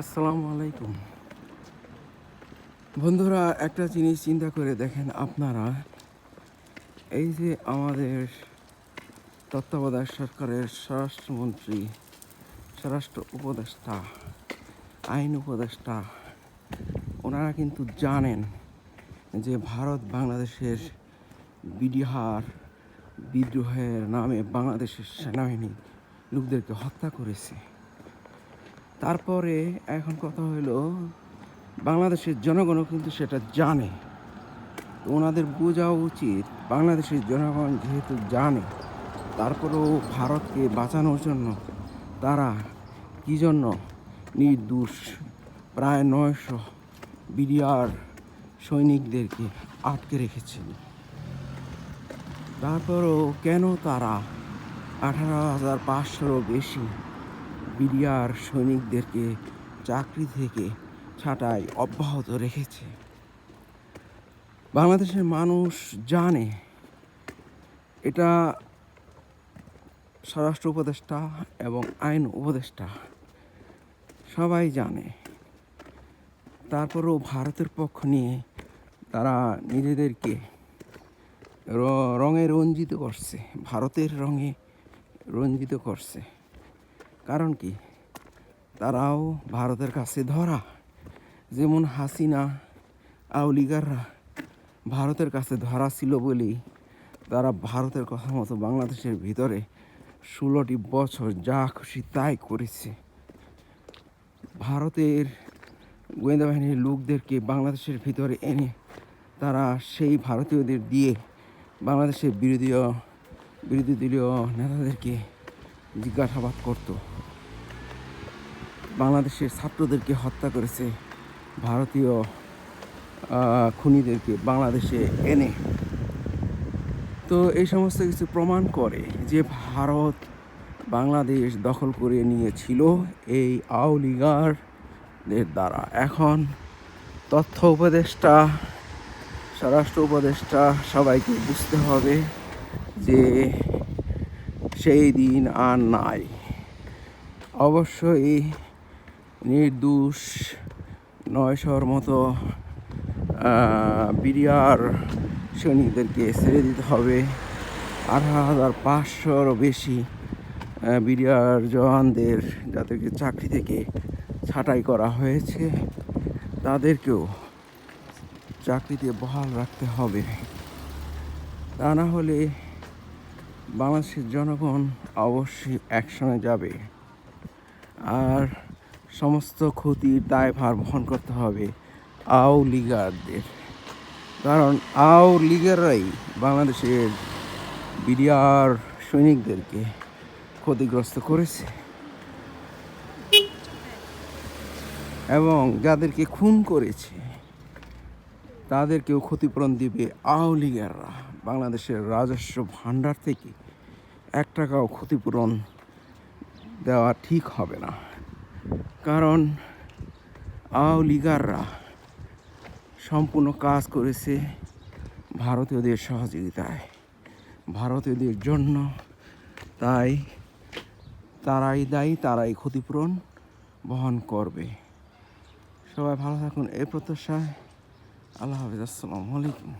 আসসালামু আলাইকুম বন্ধুরা, একটা জিনিস চিন্তা করে দেখেন আপনারা, এই যে আমাদের তত্ত্বাবধায়ক সরকারের স্বরাষ্ট্রমন্ত্রী, স্বরাষ্ট্র উপদেষ্টা, আইন উপদেষ্টা, ওনারা কিন্তু জানেন যে ভারত বাংলাদেশের বিডিহার বিদ্রোহের নামে বাংলাদেশের সেনাবাহিনী লোকদেরকে হত্যা করেছে। তারপরে এখন কথা হলো, বাংলাদেশের জনগণও কিন্তু সেটা জানে। তো ওনাদের বোঝা উচিত, বাংলাদেশের জনগণ যেহেতু জানে, তারপরেও ভারতকে বাঁচানোর জন্য তারা কী জন্য নির্দোষ? প্রায় নয়শো বিডিআর সৈনিকদেরকে আটকে রেখেছিল তারপরেও কেন তারা আঠারো হাজার পাঁচশোরও বেশি বিডিআর সৈনিকদেরকে চাকরি থেকে ছাঁটাই অব্যাহত রেখেছে। বাংলাদেশের মানুষ জানে, এটা স্বরাষ্ট্র উপদেষ্টা এবং আইন উপদেষ্টা সবাই জানে। তারপরেও ভারতের পক্ষ নিয়ে তারা নিজেদেরকে রঙে রঞ্জিত করছে, ভারতের রঙে রঞ্জিত করছে। কারণ কি? তারাও ভারতের কাছে ধরা। যেমন হাসিনা আউলিগাররা ভারতের কাছে ধরা ছিল বলেই তারা ভারতের কথা মতো বাংলাদেশের ভিতরে ষোলোটি বছর যা খুশি তাই করেছে। ভারতের গোয়েন্দা বাহিনীর লোকদেরকে বাংলাদেশের ভিতরে এনে তারা সেই ভারতীয়দের দিয়ে বাংলাদেশের বিরোধী বিরোধী দলীয় নেতাদেরকে জিজ্ঞাসাবাদ করতো। বাংলাদেশের ছাত্রদেরকে হত্যা করেছে ভারতীয় খুনিদেরকে বাংলাদেশে এনে। তো এই সমস্ত কিছু প্রমাণ করে যে ভারত বাংলাদেশ দখল করে নিয়েছিল এই আওলিগারদের দ্বারা। এখন তথ্য উপদেষ্টা, স্বরাষ্ট্র উপদেষ্টা সবাইকে বুঝতে হবে যে সেই দিন আর নাই। অবশ্যই নির্দোষ নয়শোর মতো বিরিয়ার সৈনিকদেরকে ছেড়ে দিতে হবে। আঠারো হাজার পাঁচশোরও বেশি বিরিয়ার জওয়ানদের যাদেরকে চাকরি থেকে ছাঁটাই করা হয়েছে, তাদেরকেও চাকরিতে বহাল রাখতে হবে। তা না হলে বাংলাদেশের জনগণ অবশ্যই অ্যাকশনে যাবে। আর সমস্ত ক্ষতির দায়ভার বহন করতে হবে আও লিগারদের। কারণ আও লিগাররাই বাংলাদেশের বিডিআর সৈনিকদেরকে ক্ষতিগ্রস্ত করেছে। এবং যাদেরকে খুন করেছে, তাদেরকেও ক্ষতিপূরণ দিবে আও লিগাররা। বাংলাদেশের রাজস্ব ভাণ্ডার থেকে এক টাকাও ক্ষতিপূরণ দেওয়া ঠিক হবে না। কারণ আও লিগাররা সম্পূর্ণ কাজ করেছে ভারতীয়দের সহযোগিতায়। ভারতীয়দের জন্য তাই তারাই দায়ী, তারাই ক্ষতিপূরণ বহন করবে। সবাই ভালো থাকুন এই প্রত্যাশায় আল্লাহ হাফিজ, আসসালামু আলাইকুম।